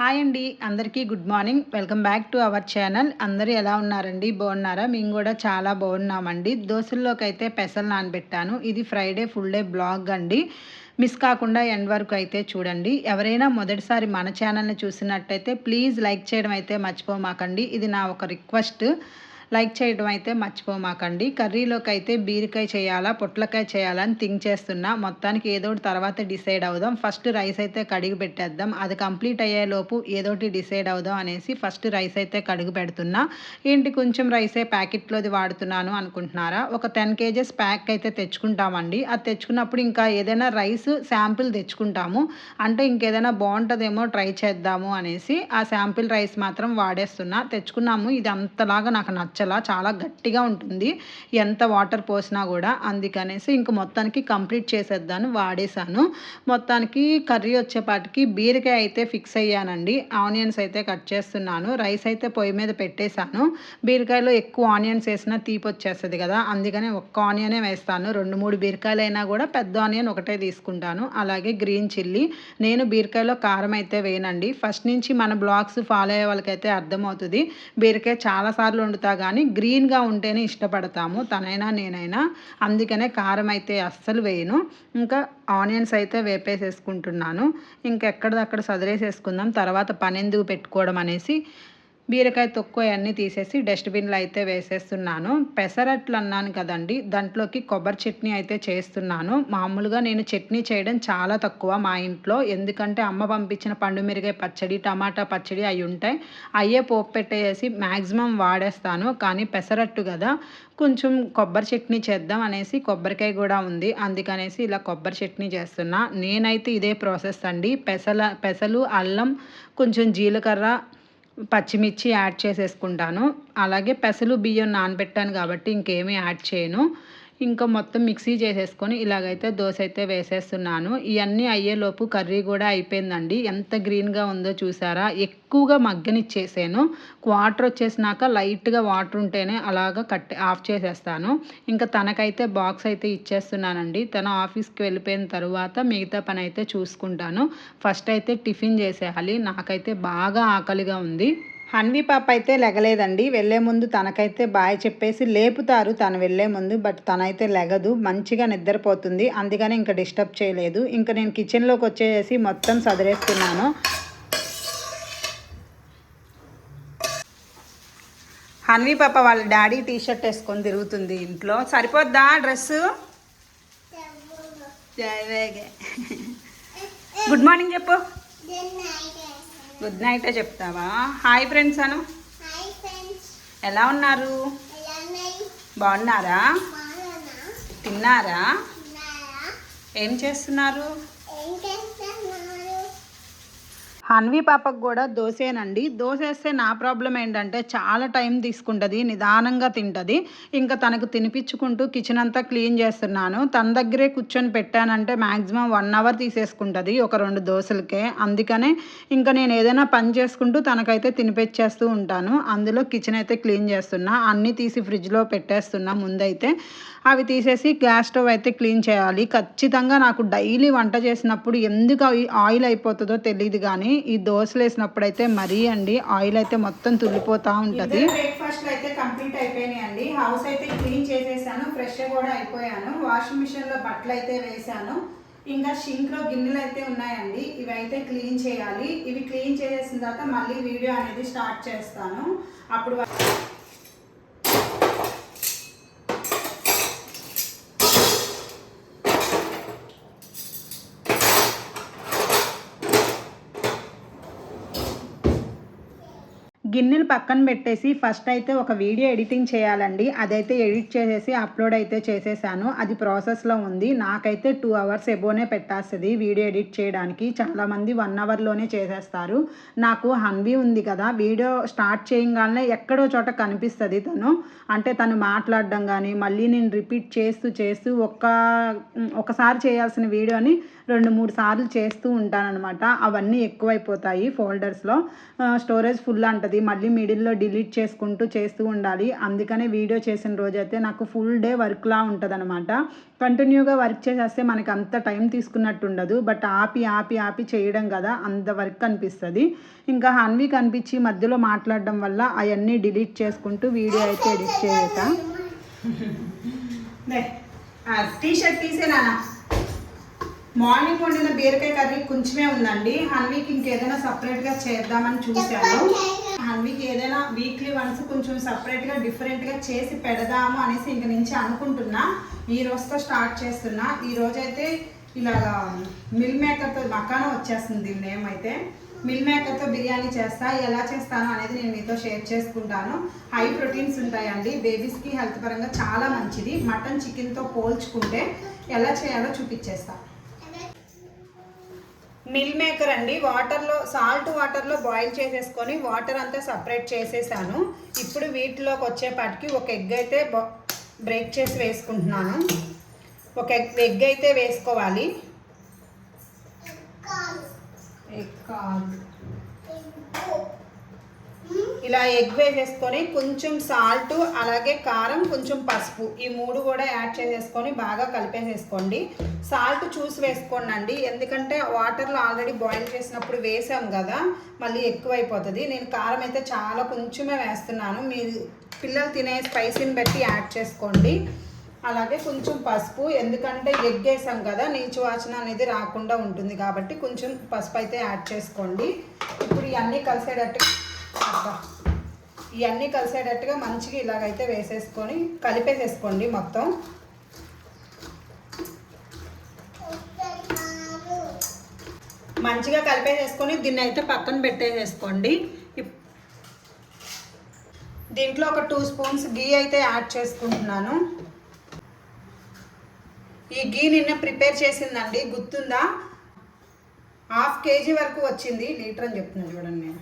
Hi అండి అందరికీ good morning. Welcome back to our channel. అందరూ ఎలా ఉన్నారండి? బాగున్నారా? మేము కూడా చాలా బాగున్నామండి. దోశల్లోకి అయితే పెసలు నానబెట్టాను. ఇది ఫ్రైడే ఫుల్ డే బ్లాగ్ అండి. మిస్ కాకుండా ఎండ్ వరకు అయితే చూడండి. ఎవరైనా మొదటిసారి మన ఛానల్ని చూసినట్టయితే ప్లీజ్ లైక్ చేయడం అయితే మర్చిపోమాకండి. ఇది నా ఒక రిక్వెస్ట్. లైక్ చేయడం అయితే మర్చిపోమాకండి. కర్రీలోకి అయితే బీరకాయ చేయాలా పొట్లకాయ చేయాలా అని థింక్ చేస్తున్నా. మొత్తానికి ఏదో తర్వాత డిసైడ్ అవుదాం. ఫస్ట్ రైస్ అయితే కడిగి పెట్టేద్దాం. అది కంప్లీట్ అయ్యేలోపు ఏదో ఒకటి డిసైడ్ అవుదాం అనేసి ఫస్ట్ రైస్ అయితే కడుగు పెడుతున్నా. ఏంటి కొంచెం రైసే ప్యాకెట్లోది వాడుతున్నాను అనుకుంటున్నారా? ఒక టెన్ కేజెస్ ప్యాక్ అయితే తెచ్చుకుంటామండి. అది తెచ్చుకున్నప్పుడు ఇంకా ఏదైనా రైస్ శాంపిల్ తెచ్చుకుంటాము. అంటే ఇంకేదైనా బాగుంటుందేమో ట్రై చేద్దాము అనేసి ఆ శాంపిల్ రైస్ మాత్రం వాడేస్తున్నా. తెచ్చుకున్నాము. ఇది అంతలాగా నాకు నచ్చ పచ్చలా చాలా గట్టిగా ఉంటుంది. ఎంత వాటర్ పోసినా కూడా. అందుకనేసి ఇంక మొత్తానికి కంప్లీట్ చేసేద్దాను వాడేసాను మొత్తానికి కర్రీ వచ్చేపాటికి బీరకాయ అయితే ఫిక్స్ అయ్యానండి. ఆనియన్స్ అయితే కట్ చేస్తున్నాను. రైస్ అయితే పొయ్యి మీద పెట్టేశాను. బీరకాయలో ఎక్కువ ఆనియన్స్ వేసినా తీపి వచ్చేస్తుంది కదా. అందుకని ఒక్క ఆనియనే వేస్తాను. రెండు మూడు బీరకాయలు అయినా కూడా పెద్ద ఆనియన్ ఒకటే తీసుకుంటాను. అలాగే గ్రీన్ చిల్లీ. నేను బీరకాయలో కారం అయితే వేయనండి. ఫస్ట్ నుంచి మన బ్లాగ్స్ ఫాలో అయ్యే వాళ్ళకైతే అర్థమవుతుంది. బీరకాయ చాలాసార్లు వండుతా కానీ గ్రీన్గా ఉంటేనే ఇష్టపడతాము. తనైనా నేనైనా. అందుకనే కారం అయితే అస్సలు వేయను. ఇంకా ఆనియన్స్ అయితే వేపేసేసుకుంటున్నాను. ఇంకెక్కడదక్కడ సదిరేసేసుకుందాం. తర్వాత పని ఎందుకు పెట్టుకోవడం అనేసి బీరకాయ తొక్కు అన్నీ తీసేసి డస్ట్బిన్లో అయితే వేసేస్తున్నాను. పెసరట్లు అన్నాను కదండి దాంట్లోకి కొబ్బరి చట్నీ అయితే చేస్తున్నాను. మామూలుగా నేను చట్నీ చేయడం చాలా తక్కువ మా ఇంట్లో. ఎందుకంటే అమ్మ పంపించిన పండు మిరగాయ పచ్చడి టమాటా పచ్చడి అవి ఉంటాయి. అయ్యే పోపు పెట్టేసి మ్యాక్సిమం వాడేస్తాను. కానీ పెసరట్టు కదా కొంచెం కొబ్బరి చట్నీ చేద్దాం అనేసి కొబ్బరికాయ కూడా ఉంది. అందుకనేసి ఇలా కొబ్బరి చట్నీ చేస్తున్నా. నేనైతే ఇదే ప్రాసెస్ అండి. పెసల పెసలు అల్లం కొంచెం జీలకర్ర పచ్చిమిర్చి యాడ్ చేసేసుకుంటాను. అలాగే పెసలు బియ్యం నానబెట్టాను కాబట్టి ఇంకేమీ యాడ్ చేయను. ఇంకా మొత్తం మిక్సీ చేసేసుకొని ఇలాగైతే దోశ అయితే వేసేస్తున్నాను. ఇవన్నీ అయ్యేలోపు కర్రీ కూడా అయిపోయిందండి. ఎంత గ్రీన్గా ఉందో చూసారా? ఎక్కువగా మగ్గనిచ్చేసాను. వాటర్ వచ్చేసినాక లైట్గా వాటర్ ఉంటేనే అలాగా కట్ ఆఫ్ చేసేస్తాను. ఇంకా తనకైతే బాక్స్ అయితే ఇచ్చేస్తున్నానండి. తన ఆఫీస్కి వెళ్ళిపోయిన తర్వాత మిగతా పని అయితే చూసుకుంటాను. ఫస్ట్ అయితే టిఫిన్ చేసేయాలి. నాకైతే బాగా ఆకలిగా ఉంది. హన్వి పాప అయితే లెగలేదండి. వెళ్ళే ముందు తనకైతే బాయ్ చెప్పేసి లేపుతారు. తను వెళ్ళే ముందు బట్ తనైతే లెగదు. మంచిగా నిద్రపోతుంది. అందుకని ఇంకా డిస్టర్బ్ చేయలేదు. ఇంకా నేను కిచెన్లోకి వచ్చేసి మొత్తం సదిరేస్తున్నాను. హన్వి పాప వాళ్ళ డాడీ టీ షర్ట్ వేసుకొని తిరుగుతుంది ఇంట్లో. సరిపోద్దా డ్రెస్సు? గుడ్ మార్నింగ్ చెప్పు. గుడ్ నైట్ చెప్తావా? Hi friends Anu. ఎలా ఉన్నారు? బాగున్నారా? తిన్నారా? ఏం చేస్తున్నారు? హన్వి పాపకు కూడా దోసేనండి. దోశ వేస్తే నా ప్రాబ్లం ఏంటంటే చాలా టైం తీసుకుంటుంది నిదానంగా తింటుంది. ఇంకా తనకు తినిపించుకుంటూ కిచెన్ అంతా క్లీన్ చేస్తున్నాను. తన దగ్గరే కూర్చొని పెట్టానంటే మ్యాక్సిమం వన్ అవర్ తీసేసుకుంటుంది ఒక రెండు దోశలకే అందుకనే ఇంకా నేను ఏదైనా పని చేసుకుంటూ తనకైతే తినిపించేస్తూ ఉంటాను. అందులో కిచెన్ అయితే క్లీన్ చేస్తున్నా. అన్నీ తీసి ఫ్రిడ్జ్లో పెట్టేస్తున్నా ముందైతే. అవి తీసేసి గ్యాస్ స్టవ్ అయితే క్లీన్ చేయాలి. ఖచ్చితంగా నాకు డైలీ వంట చేసినప్పుడు ఎందుకు ఆయిల్ అయిపోతుందో తెలియదు కానీ ఈ దోశలు వేసినప్పుడు అయితే మరీ అండి ఆయిల్ అయితే మొత్తం తుల్లిపోతూ ఉంటుంది. బ్రేక్ఫాస్ట్ అయితే కంప్లీట్ అయిపోయినాయి అండి. హౌస్ అయితే క్లీన్ చేసేసాను ఫ్రెష్ కూడా అయిపోయాను. వాషింగ్ మిషన్లో బట్టలు అయితే వేసాను ఇంకా షింక్లో గిన్నెలు అయితే ఉన్నాయండి. ఇవి అయితే క్లీన్ చేయాలి. ఇవి క్లీన్ చేసేసిన తర్వాత మళ్ళీ వీడియో అనేది స్టార్ట్ చేస్తాను. అప్పుడు గిన్నెలు పక్కన పెట్టేసి ఫస్ట్ అయితే ఒక వీడియో ఎడిటింగ్ చేయాలండి. అదైతే ఎడిట్ చేసేసి అప్లోడ్ అయితే చేసేసాను. అది ప్రాసెస్లో ఉంది. నాకైతే టూ అవర్స్ ఎబోనే పెట్టేస్తుంది వీడియో ఎడిట్ చేయడానికి. చాలామంది వన్ అవర్లోనే చేసేస్తారు. నాకు హన్వీ ఉంది కదా వీడియో స్టార్ట్ చేయగానే ఎక్కడో చోట కనిపిస్తుంది తను. అంటే తను మాట్లాడడం కానీ మళ్ళీ నేను రిపీట్ చేస్తూ చేస్తూ ఒక్క ఒకసారి చేయాల్సిన వీడియోని రెండు మూడు సార్లు చేస్తూ ఉంటానన్నమాట. అవన్నీ ఎక్కువైపోతాయి ఫోల్డర్స్లో. స్టోరేజ్ ఫుల్ అంటది. మళ్ళీ మిడిల్లో డిలీట్ చేసుకుంటూ చేస్తూ ఉండాలి. అందుకనే వీడియో చేసిన రోజైతే నాకు ఫుల్ డే వర్క్లా ఉంటుంది అనమాట కంటిన్యూగా వర్క్ చేసేస్తే మనకి అంత టైం తీసుకున్నట్టు ఉండదు. బట్ ఆపి ఆపి ఆపి చేయడం కదా అంత వర్క్ అనిపిస్తుంది. ఇంకా హన్వి కనిపించి మధ్యలో మాట్లాడడం వల్ల అవన్నీ డిలీట్ చేసుకుంటూ వీడియో అయితే ఎడిట్ చేసేసా. టీ షర్ట్ తీసేనా మార్నింగ్ వండిన బీరకాయ కర్రీ కొంచెమే ఉందండి. హన్వీకి ఇంకేదైనా సపరేట్గా చేద్దామని చూశాను. హన్వీకి ఏదైనా వీక్లీ వన్స్ కొంచెం సపరేట్గా డిఫరెంట్గా చేసి పెడదాము అనేసి ఇంక నుంచి అనుకుంటున్నా. ఈ రోజుతో స్టార్ట్ చేస్తున్నా. ఈ రోజైతే ఇలాగా మిల్ మేకర్తో మకాన వచ్చేస్తుంది దీని నేమ్ అయితే మిల్ మేకర్తో బిర్యానీ చేస్తా ఎలా చేస్తాను అనేది నేను మీతో షేర్ చేసుకుంటాను. హై ప్రోటీన్స్ ఉంటాయండి. బేబీస్కి హెల్త్ పరంగా చాలా మంచిది. మటన్ చికెన్తో పోల్చుకుంటే ఎలా చేయాలో చూపించేస్తాను మిల్ మేకర్ అండి. వాటర్లో సాల్ట్ వాటర్లో బాయిల్ చేసేసుకొని వాటర్ అంతా సపరేట్ చేసేసాను. ఇప్పుడు వీటిలోకి వచ్చేపాటికి ఒక ఎగ్ అయితే బ్రేక్ చేసి వేసుకుంటున్నాను. ఒక ఎగ్ ఎగ్ అయితే వేసుకోవాలి. ఎగ్ కాదు. ఇలా ఎగ్ వేసేసుకొని కొంచెం సాల్ట్ అలాగే కారం కొంచెం పసుపు ఈ మూడు కూడా యాడ్ చేసేసుకొని బాగా కలిపేసేసుకోండి. సాల్ట్ చూసి వేసుకోండి అండి ఎందుకంటే వాటర్లో ఆల్రెడీ బాయిల్ చేసినప్పుడు వేసాం కదా మళ్ళీ ఎక్కువైపోతుంది. నేను కారం అయితే చాలా కొంచెమే వేస్తున్నాను. మీరు పిల్లలు తినే స్పైసీని బట్టి యాడ్ చేసుకోండి. అలాగే కొంచెం పసుపు ఎందుకంటే ఎగ్ వేసాం కదా నీచు వాసన అనేది రాకుండా ఉంటుంది కాబట్టి కొంచెం పసుపు అయితే యాడ్ చేసుకోండి. ఇప్పుడు ఇవన్నీ కలిసేటట్టు అబ్బా. ఇవన్నీ కలిసేటట్టుగా మంచిగా ఇలాగైతే వేసేసుకొని కలిపేసేసుకోండి మొత్తం. మంచిగా కలిపేసేసుకొని దీన్ని అయితే పక్కన పెట్టేసేసుకోండి. ఇప్- దీంట్లో ఒక టూ స్పూన్స్ గీ అయితే యాడ్ చేసుకుంటున్నాను. ఈ గీ నిన్న ప్రిపేర్ చేసిందండి గుర్తుందా? హాఫ్ కేజీ వరకు వచ్చింది లీటర్ అని చెప్తున్నాను చూడండి నేను.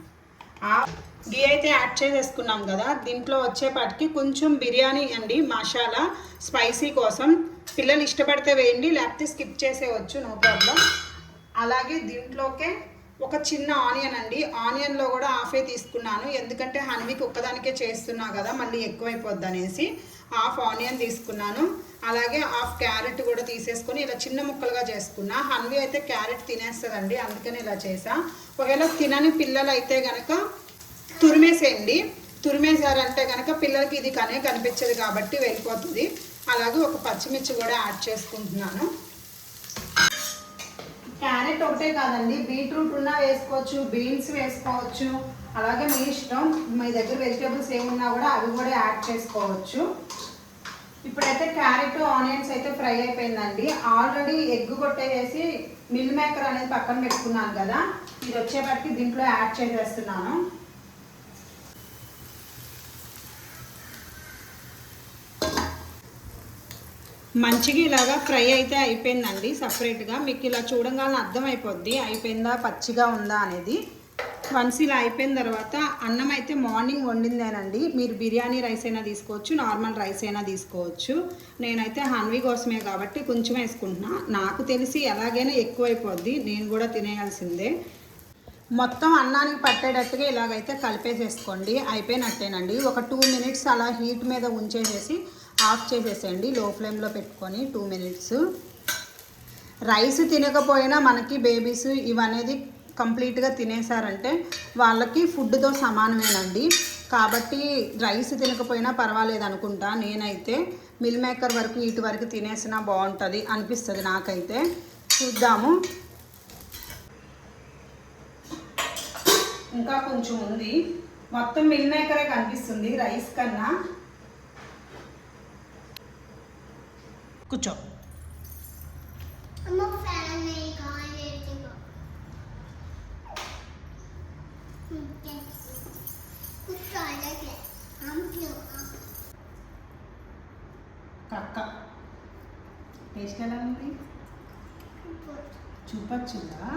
హాఫ్ గీ అయితే యాడ్ చేసేసుకున్నాం కదా దీంట్లో వచ్చేపాటికి కొంచెం బిర్యానీ అండి మసాలా స్పైసీ కోసం. పిల్లలు ఇష్టపడితే వేయండి లేకపోతే స్కిప్ చేసేయచ్చు నో ప్రాబ్లం అలాగే దీంట్లోకే ఒక చిన్న ఆనియన్ అండి. ఆనియన్లో కూడా హాఫే తీసుకున్నాను. ఎందుకంటే హన్వీకి ఒక్కదానికే చేస్తున్నా కదా మళ్ళీ ఎక్కువైపోద్ది అనేసి హాఫ్ ఆనియన్ తీసుకున్నాను. అలాగే హాఫ్ క్యారెట్ కూడా తీసేసుకొని ఇలా చిన్న ముక్కలుగా చేసుకున్నా. హన్వీ అయితే క్యారెట్ తినేస్తుందండి అందుకని ఇలా చేసా. ఒకవేళ తినని పిల్లలు అయితే కనుక తురిమేసేయండి. తురిమేశారంటే కనుక పిల్లలకి ఇది కనే కనిపించదు కాబట్టి వెళ్ళిపోతుంది. అలాగే ఒక పచ్చిమిర్చి కూడా యాడ్ చేసుకుంటున్నాను. క్యారెట్ ఒకటే కాదండి బీట్రూట్ ఉన్నా వేసుకోవచ్చు బీన్స్ వేసుకోవచ్చు అలాగే మీ ఇష్టం మీ దగ్గర వెజిటేబుల్స్ ఏమున్నా కూడా అవి కూడా యాడ్ చేసుకోవచ్చు. ఇప్పుడైతే క్యారెట్ ఆనియన్స్ అయితే ఫ్రై అయిపోయిందండి. ఆల్రెడీ ఎగ్ కొట్టేసి మిల్ మేకర్ అనేది పక్కన పెట్టుకున్నాను కదా. ఇది వచ్చేపటికి దీంట్లో యాడ్ చేసేస్తున్నాను. మంచిగా ఇలాగా ఫ్రై అయితే అయిపోయిందండి సపరేట్గా. మీకు ఇలా చూడంగానే అర్థమైపోద్ది అయిపోయిందా పచ్చిగా ఉందా అనేది. వన్స్ ఇలా అయిపోయిన తర్వాత అన్నం అయితే మార్నింగ్ వండిందేనండి. మీరు బిర్యానీ రైస్ అయినా తీసుకోవచ్చు నార్మల్ రైస్ అయినా తీసుకోవచ్చు. నేనైతే హన్వీ కోసమే కాబట్టి కొంచెం వేసుకుంటున్నా. నాకు తెలిసి ఎలాగైనా ఎక్కువైపోద్ది నేను కూడా తినేయాల్సిందే. మొత్తం అన్నానికి పట్టేటట్టుగా ఇలాగైతే కలిపేసేసుకోండి. అయిపోయినట్టేనండి. ఒక టూ మినిట్స్ అలా హీట్ మీద ఉంచేసేసి ఆఫ్ చేసేసేయండి. లో ఫ్లేమ్లో పెట్టుకొని టూ మినిట్స్. రైస్ తినకపోయినా మనకి బేబీస్ ఇవనేది కంప్లీట్గా తినేసారంటే వాళ్ళకి ఫుడ్తో సమానమేనండి. కాబట్టి రైస్ తినకపోయినా పర్వాలేదు అనుకుంటా. నేనైతే మిల్ మేకర్ వరకు ఇటు వరకు తినేసినా బాగుంటుంది అనిపిస్తుంది నాకైతే. చూద్దాము. ఇంకా కొంచెం ఉంది. మొత్తం మిల్ మేకరే కనిపిస్తుంది రైస్ కన్నా. కూర్చో. కక్క టేస్ట్ ఎలా ఉంది? చూపచ్చుదా?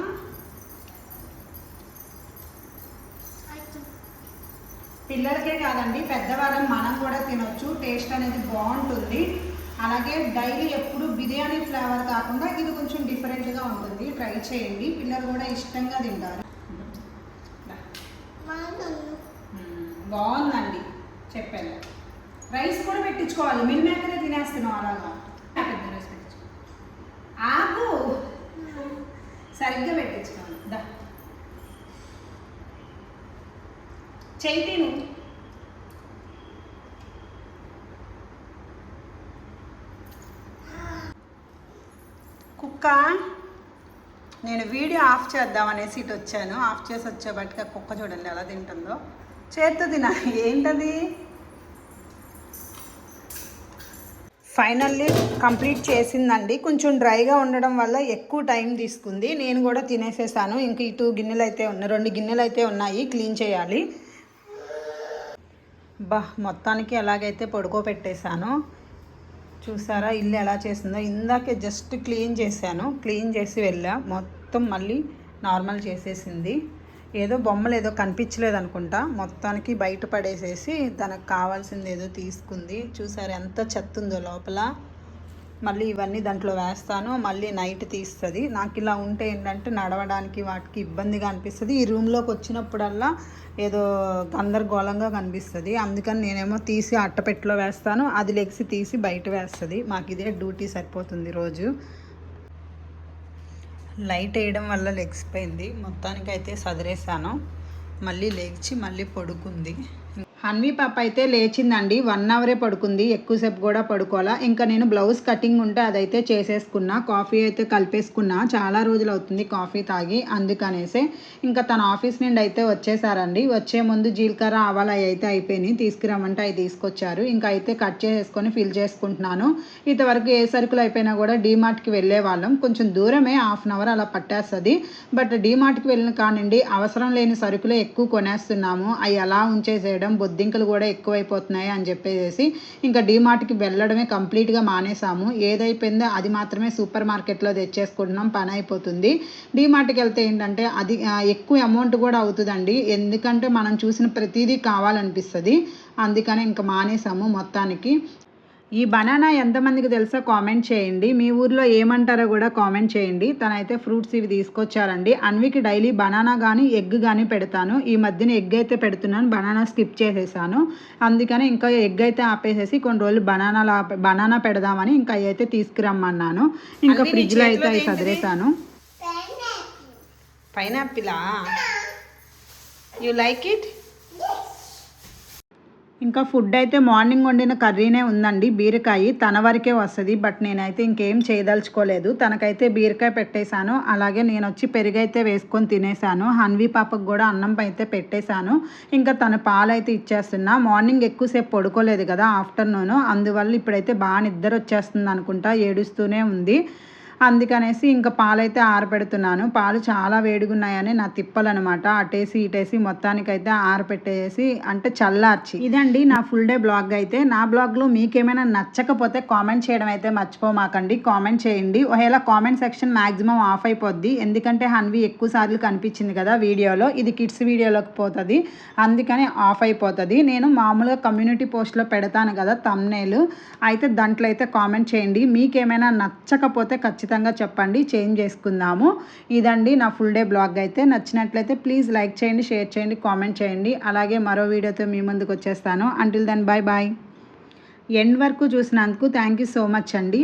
పిల్లలకే కాదండి పెద్దవాళ్ళం మనం కూడా తినొచ్చు. టేస్ట్ అనేది బాగుంటుంది. అలాగే డైలీ ఎప్పుడు బిర్యానీ ఫ్లేవర్ కాకుండా ఇది కొంచెం డిఫరెంట్గా ఉంటుంది. ట్రై చేయండి. పిల్లలు కూడా ఇష్టంగా తింటారు. బాగుందండి. చెప్పాను రైస్ కూడా పెట్టించుకోవాలి. మిల్ మేకరే తినేస్తున్నాం అలాగా. పెద్ద రైస్ పెట్టించుకో. ఆకు. సరిగ్గా పెట్టించుకోవాలి. దా. చెయ్యి కుక్క నేను వీడియో ఆఫ్ చేద్దామనేసి ఇటు వచ్చాను. ఆఫ్ చేసి వచ్చేబట్టిగా కుక్క చూడండి ఎలా తింటుందో. చేస్తుంది నా ఏంటది? ఫైనల్లీ కంప్లీట్ చేసిందండి. కొంచెం డ్రైగా ఉండడం వల్ల ఎక్కువ టైం తీసుకుంది. నేను కూడా తినేసేసాను. ఇంక ఇటు గిన్నెలు అయితే ఉన్నాయి రెండు గిన్నెలు అయితే ఉన్నాయి. క్లీన్ చేయాలి. బా మొత్తానికి ఎలాగైతే పడుకోబెట్టేశాను చూసారా? ఇల్లు ఎలా చేసిందో? ఇందాకే జస్ట్ క్లీన్ చేశాను. క్లీన్ చేసి వెళ్ళా. మొత్తం మళ్ళీ నార్మల్ చేసేసింది. ఏదో బొమ్మలు ఏదో కనిపించలేదు అనుకుంటా. మొత్తానికి బయట పడేసేసి తనకు కావాల్సింది ఏదో తీసుకుంది. చూసారా ఎంత చెత్త ఉందో లోపల. మళ్ళీ ఇవన్నీ దాంట్లో వేస్తాను మళ్ళీ నైట్ తీస్తుంది. నాకు ఇలా ఉంటే ఏంటంటే నడవడానికి వాటికి ఇబ్బందిగా అనిపిస్తుంది. ఈ రూమ్లోకి వచ్చినప్పుడల్లా ఏదో గందరగోళంగా కనిపిస్తుంది. అందుకని నేనేమో తీసి అట్టపెట్టెలో వేస్తాను. అది లెగ్సి తీసి బయట వేస్తుంది. మాకు ఇదే డ్యూటీ సరిపోతుంది రోజు. లైట్ వేయడం వల్ల లెగ్సిపోయింది. మొత్తానికైతే సదిరేసాను. మళ్ళీ లేచి మళ్ళీ పడుకుంది. హన్వి పాప అయితే లేచిందండి. వన్ అవరే పడుకుంది. ఎక్కువసేపు కూడా పడుకోవాలా ఇంకా నేను బ్లౌజ్ కటింగ్ ఉంటే అదైతే చేసేసుకున్నా. కాఫీ అయితే కలిపేసుకున్నా. చాలా రోజులు అవుతుంది కాఫీ తాగి. అందుకనేసే ఇంకా తన ఆఫీస్ నుండి అయితే వచ్చేసారండి. వచ్చే ముందు జీలకర్ర ఆవాలు అవి అయితే అయిపోయినాయి. తీసుకురమ్మంటే అవి తీసుకొచ్చారు. ఇంకా అయితే కట్ చేసేసుకొని ఫిల్ చేసుకుంటున్నాను. ఇంతవరకు ఏ సరుకులు అయిపోయినా కూడా డీమార్ట్కి వెళ్ళే వాళ్ళం కొంచెం దూరమే హాఫ్ అన్ అవర్ అలా పట్టేస్తుంది. బట్ డీమార్ట్కి వెళ్ళిన కానివ్వండి అవసరం లేని సరుకులే ఎక్కువ కొనేస్తున్నాము. అవి అలా ఉంచేసేయడం బొద్దింకలు కూడా ఎక్కువైపోతున్నాయి అని చెప్పేసి ఇంకా డీమార్ట్కి వెళ్ళడమే కంప్లీట్గా మానేసాము ఏదైపోయిందో అది మాత్రమే సూపర్ మార్కెట్లో తెచ్చేసుకుంటున్నాం పని అయిపోతుంది. డీమార్ట్కి వెళ్తే ఏంటంటే అది ఎక్కువ అమౌంట్ కూడా అవుతుందండి. ఎందుకంటే మనం చూసిన ప్రతిదీ కావాలనిపిస్తుంది. అందుకనే ఇంకా మానేసాము మొత్తానికి. ఈ బనానా ఎంతమందికి తెలుసో కామెంట్ చేయండి. మీ ఊర్లో ఏమంటారో కూడా కామెంట్ చేయండి. తనైతే ఫ్రూట్స్ ఇవి తీసుకొచ్చారండి. అన్వికి డైలీ బనానా కానీ ఎగ్ కానీ పెడతాను. ఈ మధ్యన ఎగ్ అయితే పెడుతున్నాను. బనానా స్కిప్ చేసేసాను. అందుకని ఇంకా ఎగ్ అయితే ఆపేసేసి కొన్ని రోజులు బనానా బనానా పెడదామని ఇంకా అవి అయితే తీసుకురమ్మన్నాను. ఇంకా ఫ్రిడ్జ్లో అయితే అవి సదిరేసాను పైనాపిలా యూ లైక్ ఇట్ ఇంకా ఫుడ్ అయితే మార్నింగ్ వండిన కర్రీనే ఉందండి బీరకాయ. తన వరకే వస్తుంది బట్ నేనైతే ఇంకేం చేయదలుచుకోలేదు. తనకైతే బీరకాయ పెట్టేశాను అలాగే నేను వచ్చి పెరుగైతే వేసుకొని తినేసాను హన్వి పాపకు కూడా అన్నం అయితే పెట్టేశాను. ఇంకా తన పాలైతే ఇచ్చేస్తున్నా. మార్నింగ్ ఎక్కువసేపు పడుకోలేదు కదా ఆఫ్టర్నూన్ అందువల్ల ఇప్పుడైతే బాగా నిద్ర వచ్చేస్తుంది అనుకుంటా ఏడుస్తూనే ఉంది. అందుకనేసి ఇంకా పాలైతే ఆరపెడుతున్నాను పాలు చాలా వేడిగా ఉన్నాయని నా తిప్పలనమాట. అటేసి ఇటేసి మొత్తానికైతే ఆరపెట్టేసి అంటే చల్లార్చి. ఇదండి నా ఫుల్ డే బ్లాగ్ అయితే. నా బ్లాగ్లో మీకేమైనా నచ్చకపోతే కామెంట్ చేయడం అయితే మర్చిపోమాకండి. కామెంట్ చేయండి. ఒకవేళ కామెంట్ సెక్షన్ మ్యాక్సిమం ఆఫ్ అయిపోద్ది. ఎందుకంటే హన్వి ఎక్కువ సార్లు కనిపించింది కదా వీడియోలో. ఇది కిడ్స్ వీడియోలోకి పోతుంది. అందుకని ఆఫ్ అయిపోతుంది. నేను మామూలుగా కమ్యూనిటీ పోస్ట్లో పెడతాను కదా తమ్నేలు. అయితే దాంట్లో అయితే కామెంట్ చేయండి. మీకేమైనా నచ్చకపోతే ఖచ్చితంగా ఖచ్చితంగా చెప్పండి చేంజ్ చేసుకుందాము. ఇదండి నా ఫుల్ డే బ్లాగ్ అయితే. నచ్చినట్లయితే ప్లీజ్ లైక్ చేయండి షేర్ చేయండి కామెంట్ చేయండి. అలాగే మరో వీడియోతో మీ ముందుకు వచ్చేస్తాను. Until then bye bye end వరకు చూసినందుకు థ్యాంక్ యూ సో మచ్ అండి.